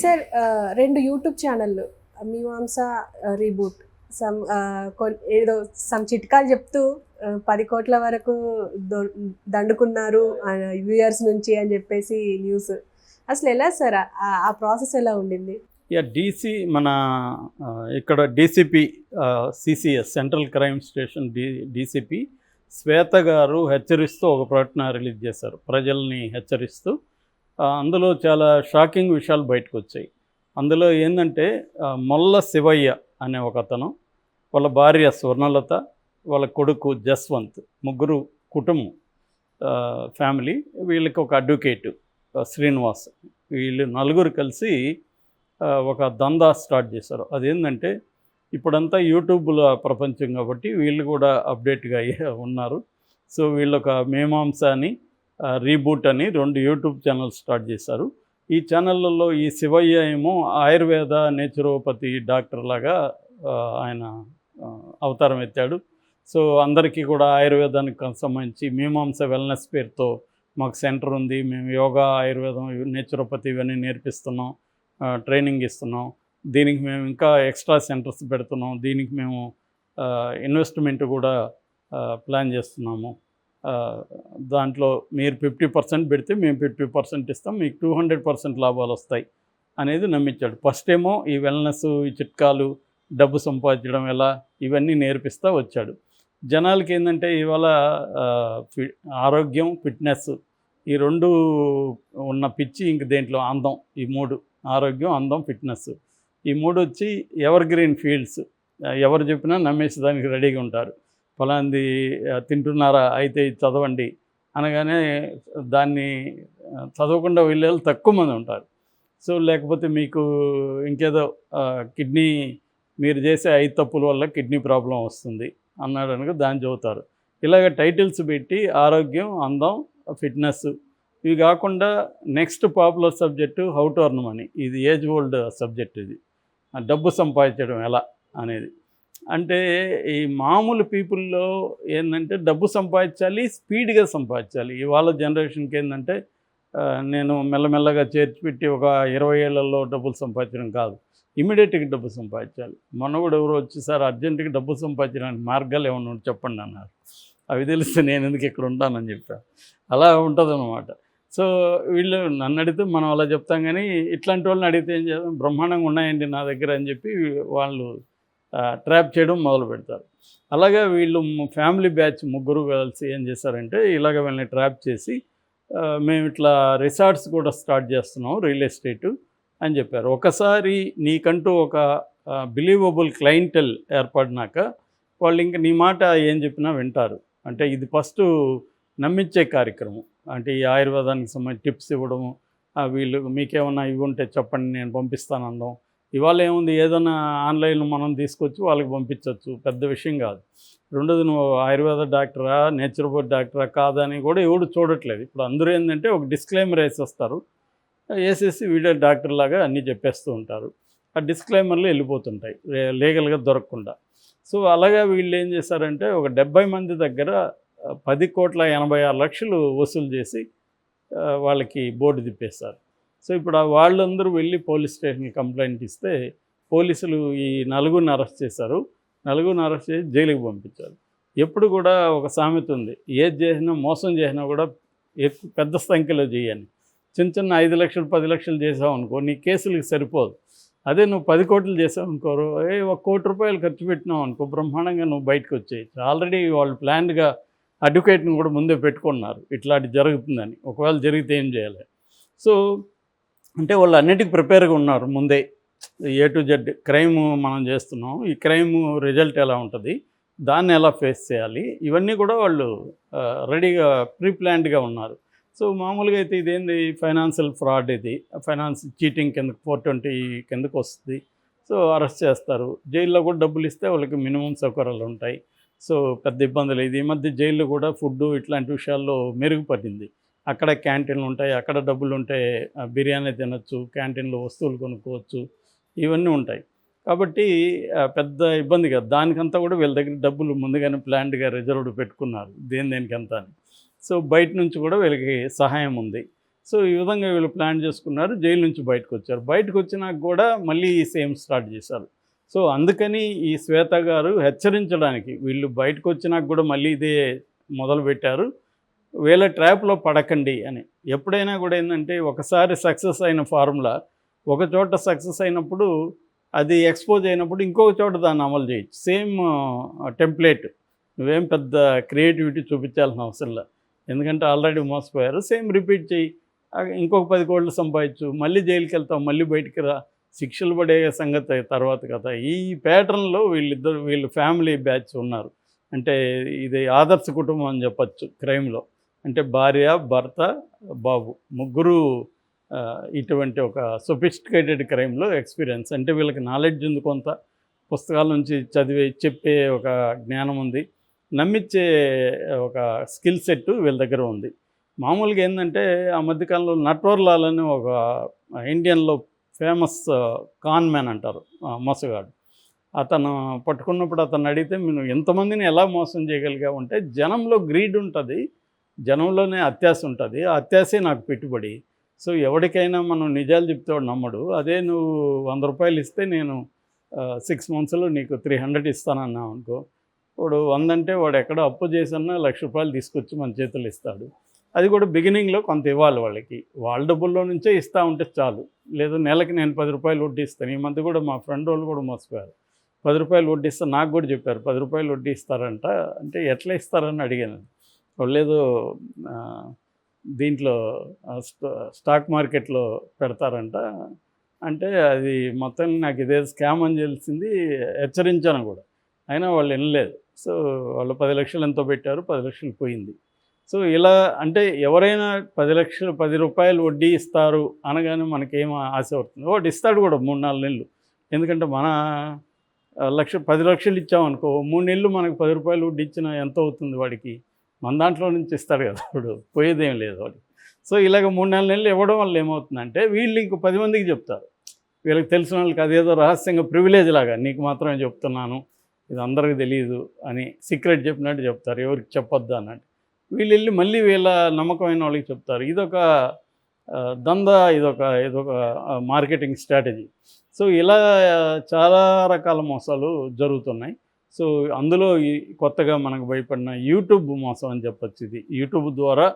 Sir రెండు YouTube ఛానళ్ళు మీమాంస reboot some ఏదో సమ్ చిట్కాలు చెప్తూ పది కోట్ల వరకు దొ- దండుకున్నారు వ్యూయర్స్ నుంచి అని చెప్పేసి న్యూస్. అసలు ఎలా సార్ ఆ- ప్రాసెస్ ఎలా ఉండింది? యా డీసీ మన ఇక్కడ DCP CCS central crime station D DCP Shweta గారు హెచ్చరిస్తూ ఒక ప్రకటన రిలీజ్ చేశారు. ప్రజల్ని హెచ్చరిస్తూ అందులో చాలా షాకింగ్ విషయాలు బయటకు వచ్చాయి అందులో ఏంటంటే మొల్ల శివయ్య అనే ఒక అతను వాళ్ళ భార్య స్వర్ణలత వాళ్ళ కొడుకు జస్వంత్ ముగ్గురు కుటుంబం ఫ్యామిలీ వీళ్ళకి ఒక అడ్వకేటు శ్రీనివాస్. వీళ్ళు నలుగురు కలిసి ఒక దందా స్టార్ట్ చేశారు. అదేంటంటే ఇప్పుడంతా యూట్యూబ్ల ప్రపంచం కాబట్టి వీళ్ళు కూడా అప్డేట్గా అయ్యే ఉన్నారు. సో వీళ్ళొక ఒక మేమాంస అని రీబూట్ అని రెండు యూట్యూబ్ ఛానల్స్ స్టార్ట్ చేశారు. ఈ ఛానళ్ళల్లో ఈ శివయ్య ఏమో ఆయుర్వేద నేచురోపతి డాక్టర్ లాగా ఆయన అవతారం ఎత్తాడు. సో అందరికీ కూడా ఆయుర్వేదానికి సంబంధించి మీమాంస వెల్నెస్ పేరుతో మాకు సెంటర్ ఉంది. మేము యోగా ఆయుర్వేదం నేచురోపతి ఇవన్నీ నేర్పిస్తున్నాం ట్రైనింగ్ ఇస్తున్నాం. దీనికి మేము ఇంకా ఎక్స్ట్రా సెంటర్స్ పెడుతున్నాం. దీనికి మేము ఇన్వెస్ట్మెంట్ కూడా ప్లాన్ చేస్తున్నాము. దాంట్లో మీరు ఫిఫ్టీ పర్సెంట్ పెడితే మేము ఫిఫ్టీ పర్సెంట్ ఇస్తాం మీకు టూ హండ్రెడ్ పర్సెంట్ లాభాలు వస్తాయి అనేది నమ్మించాడు. ఫస్ట్ ఏమో ఈ వెల్నెస్ ఈ చిట్కాలు డబ్బు సంపాదించడం ఎలా ఇవన్నీ నేర్పిస్తూ వచ్చాడు. జనాలకి ఏంటంటే ఇవాళ ఫి- ఆరోగ్యం ఫిట్నెస్ ఈ రెండు ఉన్న పిచ్చి ఇంక దేంట్లో? అందం. ఈ మూడు ఆరోగ్యం అందం ఫిట్నెస్ ఈ మూడు వచ్చి ఎవర్ గ్రీన్ ఫీల్డ్స్ ఎవరు చెప్పినా నమ్మేసి దానికి రెడీగా ఉంటారు. ఫలాంది తింటున్నారా అయితే చదవండి అనగానే దాన్ని చదవకుండా వెళ్ళే వాళ్ళు తక్కువ మంది ఉంటారు. సో లేకపోతే మీకు ఇంకేదో కిడ్నీ మీరు చేసే ఐదు తప్పుల వల్ల కిడ్నీ ప్రాబ్లం వస్తుంది అన్నాడు అనగా దాన్ని చదువుతారు. ఇలాగ టైటిల్స్ పెట్టి ఆరోగ్యం అందం ఫిట్నెస్ ఇవి కాకుండా next popular subject how to earn money. ఇది ఏజ్ ఓల్డ్ సబ్జెక్ట్ ఇది. డబ్బు సంపాదించడం ఎలా అనేది. అంటే ఈ మామూలు పీపుల్లో ఏంటంటే డబ్బు సంపాదించాలి స్పీడ్గా సంపాదించాలి. ఇవాళ జనరేషన్కి ఏంటంటే నేను మెల్లమెల్లగా చేర్చి పెట్టి ఒక ఇరవై ఏళ్ళలో డబ్బులు సంపాదించడం కాదు. ఇమీడియట్గా డబ్బు సంపాదించాలి. మొన్న కూడా ఎవరు వచ్చి సార్ అర్జెంటుగా డబ్బు సంపాదించడానికి మార్గాలు ఏమన్నా ఉంటే చెప్పండి అన్నారు. అవి తెలిస్తే నేను ఎందుకు ఇక్కడ ఉంటానని చెప్పాను అలా ఉంటుందన్నమాట. సో వీళ్ళు నన్ను అడిగితే మనం అలా చెప్తాం కానీ ఇట్లాంటి వాళ్ళని అడిగితే ఏం చేద్దాం బ్రహ్మాండంగా ఉన్నాయండి నా దగ్గర అని చెప్పి వాళ్ళు ట్రాప్ చేయడం మొదలు పెడతారు. అలాగే వీళ్ళు ఫ్యామిలీ బ్యాచ్ ముగ్గురు కలిసి ఏం చేశారంటే ఇలాగ వీళ్ళని ట్రాప్ చేసి మేము ఇట్లా రిసార్ట్స్ కూడా స్టార్ట్ చేస్తున్నాం రియల్ ఎస్టేటు అని చెప్పారు. ఒకసారి నీకంటూ ఒక బిలీవబుల్ క్లయింటెల్ ఏర్పడినాక వాళ్ళు ఇంక నీ మాట ఏం చెప్పినా వింటారు. అంటే ఇది ఫస్ట్ నమ్మించే కార్యక్రమం. అంటే ఈ ఆయుర్వేదానికి సంబంధించి టిప్స్ ఇవ్వడము వీళ్ళు మీకేమన్నా ఇవి ఉంటే చెప్పండి నేను పంపిస్తాను అనడం ఇవాళ ఏముంది? ఏదైనా ఆన్లైన్లో మనం తీసుకొచ్చి వాళ్ళకి పంపించవచ్చు పెద్ద విషయం కాదు. రెండోది నువ్వు ఆయుర్వేద డాక్టరా నేచురోపతి డాక్టరా కాదని కూడా ఎవడు చూడట్లేదు. ఇప్పుడు అందరూ ఏంటంటే ఒక డిస్క్లైమర్ వేసేస్తారు. వేసేసి వీడియో డాక్టర్ లాగా అన్నీ చెప్పేస్తూ ఉంటారు. ఆ డిస్క్లైమర్లు వెళ్ళిపోతుంటాయి. లీగల్గా దొరకకుండా. సో అలాగా వీళ్ళు ఏం చేశారంటే ఒక డెబ్బై మంది దగ్గర పది కోట్ల ఎనభై ఆరు లక్షలు వసూలు చేసి వాళ్ళకి బోర్డు తిప్పేస్తారు సో ఇప్పుడు ఆ వాళ్ళందరూ వెళ్ళి పోలీస్ స్టేషన్కి కంప్లైంట్ ఇస్తే పోలీసులు ఈ నలుగురిని అరెస్ట్ చేశారు. నలుగురిని అరెస్ట్ చేసి జైలుకి పంపించారు. ఎప్పుడు కూడా ఒక సామెత ఉంది. ఏది చేసినా మోసం చేసినా కూడా ఎక్కువ పెద్ద సంఖ్యలో చేయని చిన్న చిన్న ఐదు లక్షలు పది లక్షలు చేసావు అనుకో నీ కేసులకు సరిపోదు. అదే నువ్వు పది కోట్లు చేసావు అనుకోరు ఏ ఒక కోటి రూపాయలు ఖర్చు పెట్టినావు అనుకో బ్రహ్మాండంగా నువ్వు బయటకు వచ్చేయచ్చు. ఆల్రెడీ వాళ్ళు ప్లాన్డ్గా అడ్వకేట్ని కూడా ముందే పెట్టుకున్నారు. ఇట్లాంటి జరుగుతుందని. ఒకవేళ జరిగితే ఏం చేయాలి? సో అంటే వాళ్ళు అన్నిటికీ ప్రిపేర్గా ఉన్నారు ముందే. ఏ టు జెడ్ క్రైమ్ మనం చేస్తున్నాం. ఈ క్రైమ్ రిజల్ట్ ఎలా ఉంటుంది? దాన్ని ఎలా ఫేస్ చేయాలి? ఇవన్నీ కూడా వాళ్ళు రెడీగా ప్రీప్లాన్డ్గా ఉన్నారు. సో మామూలుగా అయితే ఇదేంది? ఫైనాన్షియల్ ఫ్రాడ్ ఇది. ఫైనాన్స్ చీటింగ్ కిందకు ఫోర్ ట్వంటీ కిందకు వస్తుంది. సో అరెస్ట్ చేస్తారు. జైల్లో కూడా డబ్బులు ఇస్తే వాళ్ళకి మినిమం సౌకర్యాలు ఉంటాయి. సో పెద్ద ఇబ్బందులు. ఇది ఈ మధ్య జైల్లో కూడా ఫుడ్ ఇట్లాంటి విషయాల్లో మెరుగుపడింది. అక్కడ క్యాంటీన్లు ఉంటాయి అక్కడ డబ్బులు ఉంటే బిర్యానీ తినచ్చు క్యాంటీన్లో వస్తువులు కొనుక్కోవచ్చు ఇవన్నీ ఉంటాయి. కాబట్టి పెద్ద ఇబ్బంది కాదు. దానికంతా కూడా వీళ్ళ దగ్గర డబ్బులు ముందుగానే ప్లాన్డ్గా రిజర్వ్డ్ పెట్టుకున్నారు దేని దేనికంతా అని. సో బయట నుంచి కూడా వీళ్ళకి సహాయం ఉంది. సో ఈ విధంగా వీళ్ళు ప్లాన్ చేసుకున్నారు జైలు నుంచి బయటకు వచ్చారు బయటకు వచ్చినాక కూడా మళ్ళీ సేమ్ స్టార్ట్ చేశారు. సో అందుకని ఈ శ్వేత గారు హెచ్చరించడానికి వీళ్ళు బయటకు వచ్చినాక కూడా మళ్ళీ ఇదే మొదలు పెట్టారు వీళ్ళ ట్రాప్లో పడకండి అని. ఎప్పుడైనా కూడా ఏంటంటే ఒకసారి సక్సెస్ అయిన ఫార్ములా ఒక చోట సక్సెస్ అయినప్పుడు అది ఎక్స్పోజ్ అయినప్పుడు ఇంకొక చోట దాన్ని అమలు చేయొచ్చు. Same template. నువ్వేం పెద్ద క్రియేటివిటీ చూపించాల్సిన అవసరం లేదు. ఎందుకంటే ఆల్రెడీ మోసపోయారు. సేమ్ రిపీట్ చేయి ఇంకొక పది కోట్లు సంపాదించు. మళ్ళీ జైలుకి వెళ్తావు మళ్ళీ బయటికి రా. శిక్షలు పడే సంగతి తర్వాత కథ ఈ ప్యాటర్న్లో వీళ్ళిద్దరు వీళ్ళు ఫ్యామిలీ బ్యాచ్ ఉన్నారు. అంటే ఇది ఆదర్శ కుటుంబం అని చెప్పచ్చు క్రైమ్లో. అంటే భార్య భర్త బాబు. ముగ్గురు ఇటువంటి ఒక సొఫిస్టికేటెడ్ క్రైమ్లో ఎక్స్పీరియన్స్ అంటే వీళ్ళకి నాలెడ్జ్ ఉంది కొంత. పుస్తకాల నుంచి చదివే చెప్పే ఒక జ్ఞానం ఉంది. నమ్మించే ఒక స్కిల్ సెట్ వీళ్ళ దగ్గర ఉంది. మామూలుగా ఏంటంటే ఆ మధ్యకాలంలో నట్వర్లాల్ అని ఒక ఇండియన్లో ఫేమస్ కాన్ మ్యాన్ అంటారు మోసగాడు. అతను పట్టుకున్నప్పుడు అతను అడిగితే నేను ఎంతమందిని ఎలా మోసం చేయగలిగా ఉంటే జనంలో గ్రీడ్ ఉంటుంది. జనంలోనే అత్యాశ ఉంటుంది. ఆ అత్యాశే నాకు పెట్టుబడి. సో ఎవరికైనా మనం నిజాలు చెప్తే వాడు నమ్మడు. అదే నువ్వు వంద రూపాయలు ఇస్తే నేను సిక్స్ మంత్స్లో నీకు త్రీ హండ్రెడ్ ఇస్తానన్నావు అనుకో వాడు వంద అంటే వాడు ఎక్కడో అప్పు చేసన్నా లక్ష రూపాయలు తీసుకొచ్చి మన చేతులు ఇస్తాడు. అది కూడా బిగినింగ్లో కొంత ఇవ్వాలి వాళ్ళకి. వాళ్ళ డబ్బుల్లో నుంచే ఇస్తూ ఉంటే చాలు. లేదు నెలకి నేను పది రూపాయలు వడ్డీ ఇస్తాను. ఈ మధ్య కూడా మా ఫ్రెండ్ వాళ్ళు కూడా మోసపోయారు. పది రూపాయలు వడ్డిస్తా నాకు కూడా చెప్పారు. పది రూపాయలు వడ్డీ ఇస్తారంట. అంటే ఎట్లా ఇస్తారని అడిగాను వాళ్ళు దీంట్లో స్టాక్ మార్కెట్లో పెడతారంట. అంటే అది మొత్తం నాకు ఇదే స్కామ్ అని తెలిసింది హెచ్చరించాను కూడా. అయినా వాళ్ళు వినలేదు. సో వాళ్ళు పది లక్షలు ఎంతో పెట్టారు పది లక్షలు పోయింది. సో ఇలా అంటే ఎవరైనా పది లక్షలు పది రూపాయలు వడ్డీ ఇస్తారు అనగానే మనకేం ఆశ అవుతుంది? వాడు ఇస్తాడు కూడా మూడు నాలుగు నెలలు. ఎందుకంటే మన లక్ష పది లక్షలు ఇచ్చామనుకో మూడు నెలలు మనకు పది రూపాయలు వడ్డీ ఇచ్చినా ఎంత అవుతుంది వాడికి. మన దాంట్లో నుంచి ఇస్తాడు కదా వాడు. పోయేదేం లేదు వాడు. సో ఇలాగ మూడు నాలుగు నెలలు ఇవ్వడం వల్ల ఏమవుతుందంటే వీళ్ళు ఇంకో పది మందికి చెప్తారు. వీళ్ళకి తెలిసిన వాళ్ళకి అదేదో రహస్యంగా ప్రివిలేజ్ లాగా నీకు మాత్రమే చెప్తున్నాను ఇది అందరికీ తెలియదు అని సీక్రెట్ చెప్పినట్టు చెప్తారు. ఎవరికి చెప్పొద్దు అన్నట్టు. వీళ్ళు వెళ్ళి మళ్ళీ వీళ్ళ నమ్మకమైన వాళ్ళకి చెప్తారు. ఇదొక ఆ, దందా ఇదొక ఇదొక మార్కెటింగ్ స్ట్రాటజీ సో ఇలా చాలా రకాల మోసాలు జరుగుతున్నాయి. సో అందులో ఈ కొత్తగా మనకు భయపడిన యూట్యూబ్ మోసం అని చెప్పొచ్చు ఇది. యూట్యూబ్ ద్వారా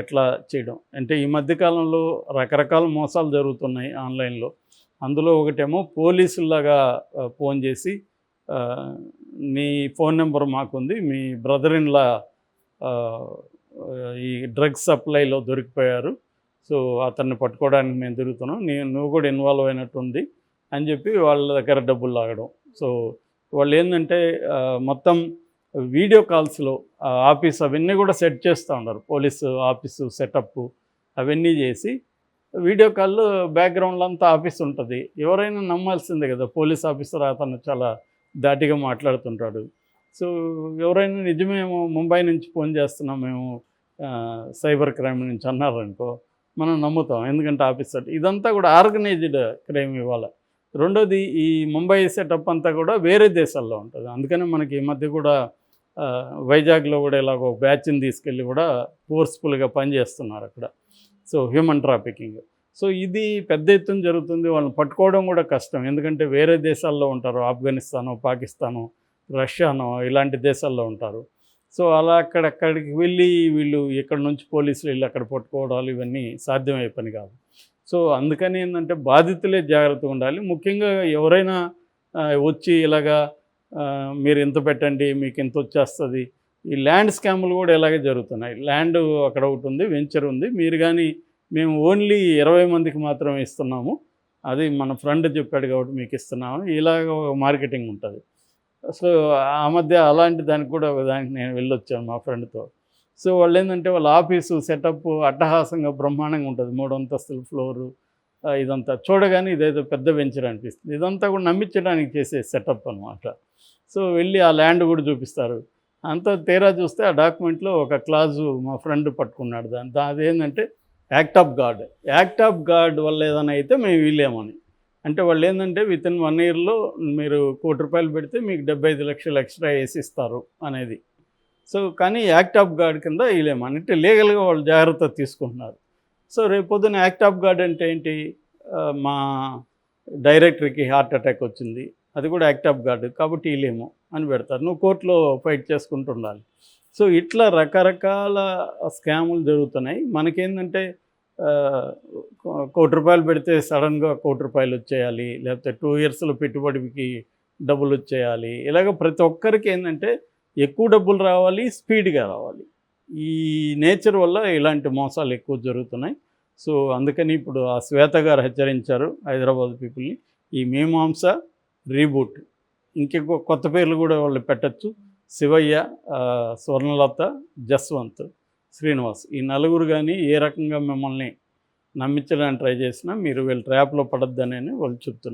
ఎట్లా చేయడం? అంటే ఈ మధ్యకాలంలో రకరకాల మోసాలు జరుగుతున్నాయి ఆన్లైన్లో. అందులో ఒకటేమో పోలీసులాగా ఫోన్ చేసి మీ ఫోన్ నెంబర్ మాకుంది మీ బ్రదర్ ఇన్లా ఈ డ్రగ్స్ సప్లైలో దొరికిపోయారు సో అతన్ని పట్టుకోవడానికి మేము తిరుగుతున్నాం నేను నువ్వు కూడా ఇన్వాల్వ్ అయినట్టుంది అని చెప్పి వాళ్ళ దగ్గర డబ్బులు లాగడం. సో వాళ్ళు ఏంటంటే మొత్తం వీడియో కాల్స్లో ఆఫీస్ అవన్నీ కూడా సెట్ చేస్తూ ఉన్నారు. పోలీసు ఆఫీసు సెటప్ అవన్నీ చేసి వీడియో కాల్లో బ్యాక్గ్రౌండ్లో అంతా ఆఫీస్ ఉంటుంది. ఎవరైనా నమ్మాల్సిందే కదా పోలీస్ ఆఫీసర్ అతను చాలా దాటిగా మాట్లాడుతుంటాడు. సో ఎవరైనా నిజమేమో ముంబై నుంచి ఫోన్ చేస్తున్నాం మేము సైబర్ క్రైమ్ నుంచి అన్నారనుకో మనం నమ్ముతాం. ఎందుకంటే ఆఫీసర్ ఇదంతా కూడా ఆర్గనైజ్డ్ క్రైమ్ ఇవాళ. రెండోది ఈ ముంబై సెటప్ అంతా కూడా వేరే దేశాల్లో ఉంటుంది. అందుకని మనకి ఈ మధ్య కూడా వైజాగ్లో కూడా ఇలాగ బ్యాచ్ని తీసుకెళ్ళి కూడా ఫోర్స్ఫుల్గా పనిచేస్తున్నారు అక్కడ. సో హ్యూమన్ ట్రాఫికింగ్ సో ఇది పెద్ద ఎత్తున జరుగుతుంది. వాళ్ళని పట్టుకోవడం కూడా కష్టం. ఎందుకంటే వేరే దేశాల్లో ఉంటారు. ఆఫ్ఘనిస్తాను పాకిస్తాను రష్యానో ఇలాంటి దేశాల్లో ఉంటారు. సో అలా అక్కడక్కడికి వెళ్ళి వీళ్ళు ఇక్కడ నుంచి పోలీసులు వెళ్ళి అక్కడ పట్టుకోవడాలు ఇవన్నీ సాధ్యమయ్యే పని కాదు. సో అందుకని ఏంటంటే బాధితులే జాగ్రత్తగా ఉండాలి. ముఖ్యంగా ఎవరైనా వచ్చి ఇలాగా మీరు ఎంత పెట్టండి మీకు ఎంత వచ్చేస్తుంది. ఈ ల్యాండ్ స్కాములు కూడా ఇలాగే జరుగుతున్నాయి. ల్యాండ్ అక్కడ ఒకటి ఉంది వెంచర్ ఉంది. మీరు కానీ మేము ఓన్లీ ఇరవై మందికి మాత్రమే ఇస్తున్నాము. అది మన ఫ్రెండ్ చెప్పాడు కాబట్టి మీకు ఇస్తున్నాము. ఇలాగ ఒక మార్కెటింగ్ ఉంటుంది. సో ఆ మధ్య అలాంటి దానికి కూడా ఒక దానికి నేను వెళ్ళొచ్చాను మా ఫ్రెండ్తో. సో వాళ్ళు ఏంటంటే వాళ్ళ ఆఫీసు సెటప్ అట్టహాసంగా బ్రహ్మాండంగా ఉంటుంది. మూడు అంతస్తుల ఫ్లోరు ఇదంతా. చూడగానే ఇదేదో పెద్ద వెంచర్ అనిపిస్తుంది. ఇదంతా కూడా నమ్మించడానికి చేసే సెటప్ అనమాట సో వెళ్ళి ఆ ల్యాండ్ కూడా చూపిస్తారు. అంతా తీరా చూస్తే ఆ డాక్యుమెంట్లో ఒక క్లాజు మా ఫ్రెండ్ పట్టుకున్నాడు దాని అదేంటంటే act of God. Act of God వల్ల ఏదైనా అయితే మేము వీలేమని అంటే వాళ్ళు ఏంటంటే విత్ ఇన్ వన్ ఇయర్లో మీరు కోటి రూపాయలు పెడితే మీకు డెబ్బై ఐదు లక్షలు ఎక్స్ట్రా వేసి ఇస్తారు అనేది. సో కానీ యాక్ట్ ఆఫ్ గాడ్ కింద వీలేమని అంటే లీగల్గా వాళ్ళు జాగ్రత్త తీసుకుంటున్నారు. సో రేపు పొద్దున్న యాక్ట్ ఆఫ్ గాడ్ అంటే ఏంటి? మా డైరెక్టర్కి హార్ట్ అటాక్ వచ్చింది. అది కూడా యాక్ట్ ఆఫ్ గాడ్ కాబట్టి వీళ్ళేమో అని పెడతారు. నువ్వు కోర్టులో ఫైట్ చేసుకుంటూ ఉండాలి సో ఇట్లా రకరకాల స్కాములు జరుగుతున్నాయి. మనకేంటంటే కోటి రూపాయలు పెడితే సడన్గా కోటి రూపాయలు వచ్చేయాలి. లేకపోతే టూ ఇయర్స్లో పెట్టుబడికి డబ్బులు వచ్చేయాలి. ఇలాగ ప్రతి ఒక్కరికి ఏంటంటే ఎక్కువ డబ్బులు రావాలి స్పీడ్గా రావాలి. ఈ నేచర్ వల్ల ఇలాంటి మోసాలు ఎక్కువ జరుగుతున్నాయి. సో అందుకని ఇప్పుడు ఆ శ్వేత గారు హెచ్చరించారు హైదరాబాద్ పీపుల్ని. ఈ మీమాంస రీబూట్ ఇంకెక్కువ కొత్త పేర్లు కూడా వాళ్ళు పెట్టచ్చు. శివయ్య స్వర్ణలత జస్వంత్ శ్రీనివాస్. ఈ నలుగురు కానీ ఏ రకంగా మిమ్మల్ని నమ్మించడానికి ట్రై చేసినా మీరు వీళ్ళ ట్రాప్లో పడొద్దనని వాళ్ళు చెప్తున్నారు